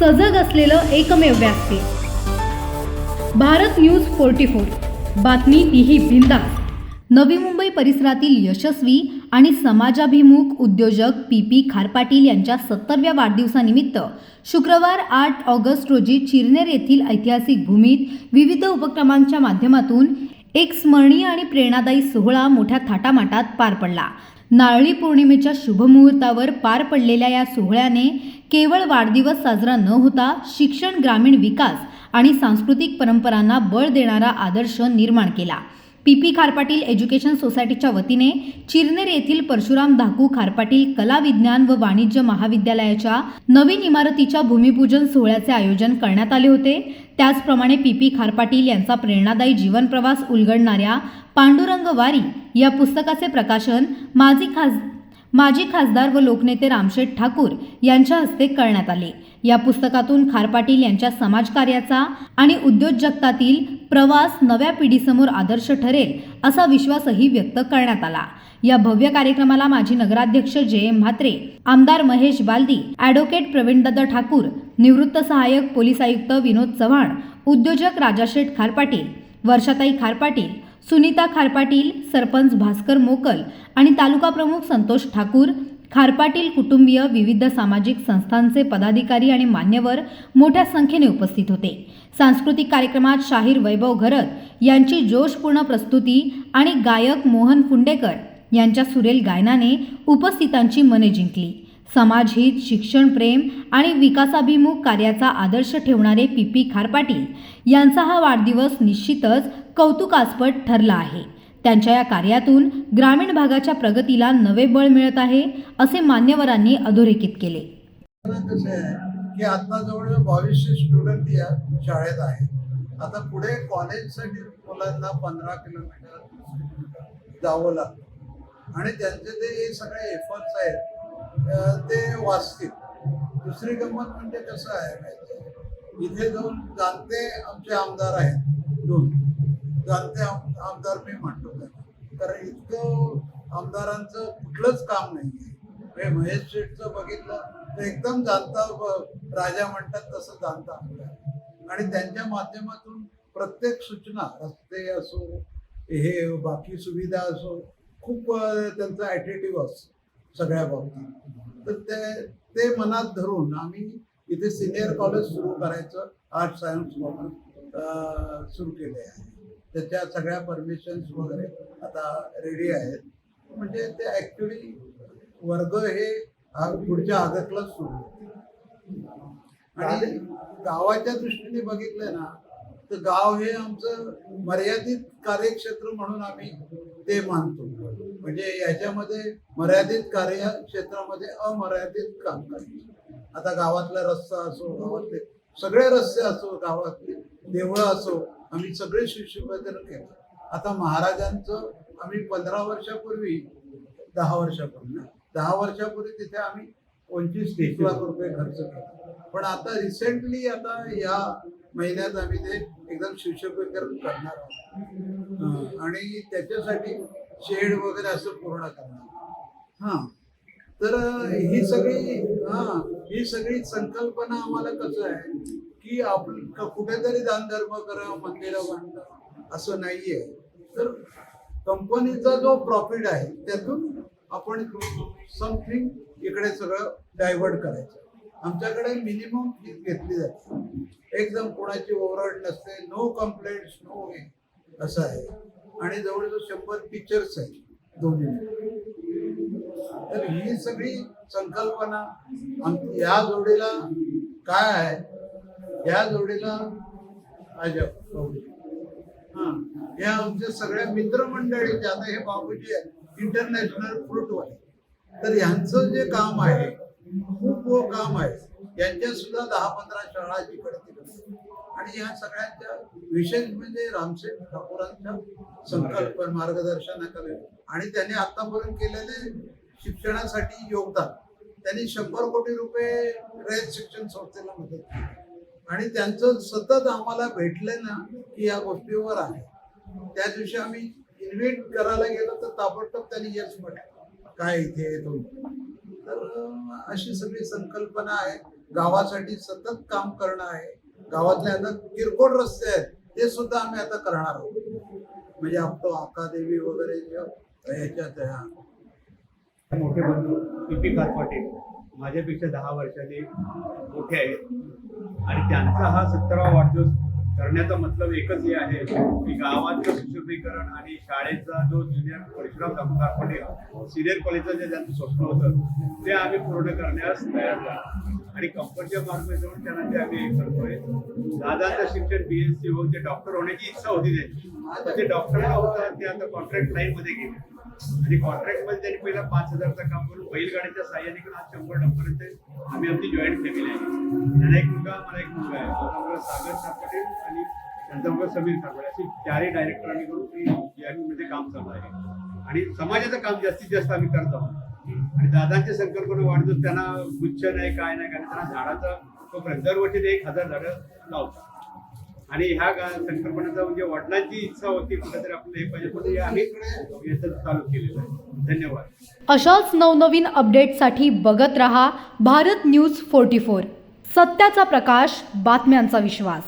सजग असलेलं एकमेव व्यासपीठ भारत न्यूज फोर्टी फोर. बातमी तीही बिंदा नवी मुंबई परिसरातील यशस्वी आणि समाजाभिमुख उद्योजक पी पी खारपाटील यांच्या सत्तरव्या वाढदिवसानिमित्त शुक्रवार आठ ऑगस्ट रोजी चिरनेर येथील ऐतिहासिक भूमीत विविध उपक्रमांच्या माध्यमातून एक स्मरणीय आणि प्रेरणादायी सोहळा मोठ्या थाटामाटात पार पडला. नारळी पौर्णिमेच्या शुभमुहूर्तावर पार पडलेल्या या सोहळ्याने केवळ वाढदिवस साजरा न होता शिक्षण ग्रामीण विकास आणि सांस्कृतिक परंपरांना बळ देणारा आदर्श निर्माण केला. पी. पी. खारपाटील एज्युकेशन सोसायटीच्या वतीने चिरनेर येथील परशुराम धाकू खारपाटील कला विज्ञान व वाणिज्य महाविद्यालयाच्या नवीन इमारतीच्या भूमिपूजन सोहळ्याचे आयोजन करण्यात आले होते. त्याचप्रमाणे पी. पी. खारपाटील यांचा प्रेरणादायी जीवनप्रवास उलगडणाऱ्या पांडुरंग वारी या पुस्तकाचे प्रकाशन माजी खास माजी खासदार व लोकनेते रामशेठ ठाकूर यांच्या हस्ते करण्यात आले. या पुस्तकातून खार पाटील यांच्या समाजकार्याचा आणि उद्योजकतातील प्रवास नव्या पिढीसमोर आदर्श ठरेल असा विश्वासही व्यक्त करण्यात आला. या भव्य कार्यक्रमाला माजी नगराध्यक्ष जे. एम. म्हात्रे आमदार महेश बालदी ॲडव्होकेट प्रवीणदादा ठाकूर निवृत्त सहाय्यक पोलीस आयुक्त विनोद चव्हाण उद्योजक राजाशेठ खारपाटील वर्षाताई खारपाटील सुनीता खारपाटील सरपंच भास्कर मोकल आणि तालुका प्रमुख संतोष ठाकूर खारपाटील कुटुंबीय विविध सामाजिक संस्थांचे पदाधिकारी आणि मान्यवर मोठ्या संख्येने उपस्थित होते. सांस्कृतिक कार्यक्रमात शाहीर वैभव घरत यांची जोशपूर्ण प्रस्तुती आणि गायक मोहन फुंडेकर यांच्या सुरेल गायनाने उपस्थितांची मने जिंकली. समाजहित शिक्षण प्रेम आणि विकासाभिमुख कार्याचा आदर्श ठेवणारे पी पी खारपाटील यांचा हा वाढदिवस निश्चितच कौतुकास्पद ठरला आहे. त्यांच्या या कार्यातून ग्रामीण भागाच्या प्रगतीला नवे बळ मिळत आहे असे मान्यवरांनी अधोरेखित केले. की आता जवळजवळ बावीसशे स्टुडंट या शाळेत आहेत. आता पुढे कॉलेजसाठी मुलांना पंधरा किलोमीटर जावं लागतं. आणि त्यांचे ते सगळे एफर्ट्स आहेत ते वाचतील. दुसरी गंमत म्हणजे कसं आहे माहिती इथे जाऊन जाणते आमचे आमदार आहेत. दोन. जाणते आमदार मी म्हणतो त्यांना कारण इतकं आमदारांचं कुठलंच काम नाही आहे हे महेश शेठचं बघितलं तर एकदम जाणता राजा म्हणतात तसं जाणता आमदार. आणि त्यांच्या माध्यमातून प्रत्येक सूचना रस्ते असो हे बाकी सुविधा असो खूप त्यांचा ॲटिट्यूड असतो सगळ्या बाबतीत. तर ते ते मनात धरून आम्ही इथे सिनियर कॉलेज सुरू करायचं आर्ट सायन्स म्हणून सुरू केले आहे. त्याच्या सगळ्या परमिशन्स वगैरे आता रेडी आहेत. म्हणजे ते ॲक्च्युली वर्ग हे पुढच्या ऑगस्टला सुरू. आणि गावाच्या दृष्टीने बघितलं ना तर गाव हे आमचं मर्यादित कार्यक्षेत्र म्हणून आम्ही ते मानतो. म्हणजे याच्यामध्ये मर्यादित कार्य क्षेत्रामध्ये अमर्यादित काम करायचं आता गावातला रस्ता असो गावातले सगळे रस्ते असो गावातले देवळं असो आम्ही सगळे शिष्यपत्र केलं. आता महाराजांचं आम्ही पंधरा वर्षापूर्वी दहा वर्षापूर्वी दहा वर्षापूर्वी तिथे आम्ही पंचवीस तीस लाख रुपये खर्च केला. पण आता रिसेंटली आता या महिन्यात आम्ही ते एकदम शिवशोभीकरण करणार आहोत. आणि त्याच्यासाठी शेड वगैरे असं पूर्ण करणार. हा. तर ही सगळी हा ही सगळी संकल्पना आम्हाला कसं आहे की आपण कुठेतरी दानधर्म करा मंदिरं बांधणं असं नाहीये. तर कंपनीचा जो प्रॉफिट आहे त्यातून आपण समथिंग इकडे सगळं डायव्हर्ट करायचं. आमच्याकडे मिनिमम फीस घेतली जाते. एकदम कोणाची ओव्हरऑल नसते नो कम्प्लेंट नो हे. असं आहे. आणि जवळजवळ शंभर पिक्चर्स आहेत दोन्ही. तर ही सगळी संकल्पना या जोडीला काय आहे? या जोडीला अजब हा. या आमच्या सगळ्या मित्रमंडळीचे आता हे बाबूजी आहेत इंटरनॅशनल फ्रूटवाले तर यांचं जे काम आहे खूप काम आहे. यांच्या सुद्धा दहा पंधरा शाळा जिकडे आणि या सगळ्यांच्या विशेष म्हणजे रामसेठ ठाकूरांच्या संकल्प मार्गदर्शनाकडे आणि त्यांनी आतापर्यंत केलेले शिक्षणासाठी योगदान. त्यांनी शंभर कोटी रुपये रयत शिक्षण संस्थेला मदत केली. आणि त्यांचं सतत आम्हाला भेटलं ना की या गोष्टीवर आहे. त्या दिवशी आम्ही इन्व्हिट करायला गेलो तर ताबडतोब त्यांनी यश म्हटलं. काय इथे येतो तर अशी सगळी संकल्पना आहे. गावासाठी सतत काम करणं आहे. गावातले आता किरकोळ रस्ते आहेत. ते सुद्धा आम्ही आता करणार आहोत. म्हणजे आपलं आकादेवी वगैरे ह्याच्यात मोठे बंधू पी पाटील माझ्यापेक्षा दहा वर्षांनी मोठे आहेत. आणि त्यांचा हा सत्तरावा वाढदिवस करण्याचा मतलब एकच हे आहे की गावातलं सुशोभीकरण आणि शाळेचा जो ज्युनियर परशुराम दाखू कारपटे सिनियर कॉलेजचं जे त्यांचं स्वप्न होतं ते आम्ही पूर्ण करण्यास तयार झालो. आणि कंपनीच्या मार्फत जाऊन त्यांना ते आम्ही हे करतोय. दादाचं शिक्षण बी एस सी होऊन ते डॉक्टर होण्याची इच्छा होती त्यांची. पण ते डॉक्टर होता ते आता कॉन्ट्रॅक्ट लाईन मध्ये गेले. आणि कॉन्ट्रॅक्टमध्ये त्यांनी पहिला पाच हजारचा काम करून बैलगाडीच्या साह्याने करून आज शंभर डॉक्टरांचे आम्ही आमची जॉईंट फॅमिली आहे. त्यांना एक मुलगा मला एक मुलगा आहे. माझा मुलगा सागर सापटे आणि त्यांचा मुलगा समीर सापटे असे चारही डायरेक्टर आम्ही करून मध्ये काम चालू आहे. आणि समाजाचं काम जास्तीत जास्त आम्ही करत आहोत. आणि दादांची संकल्पना वाढतो त्यांना गुच्छ नाही काय नाही कारण त्यांना झाडाचा तो दरवर्षी एक हजार झाडं लावतात. आणि ह्या संकल्पनेचा म्हणजे वडिलांची इच्छा होती कुठेतरी आपलं हे पाहिजे म्हणून आम्ही याचं चालू केलेलं आहे. धन्यवाद. अशाच नवनवीन अपडेटसाठी बघत रहा भारत न्यूज फोर्टी फोर. सत्याचा प्रकाश बातम्यांचा विश्वास.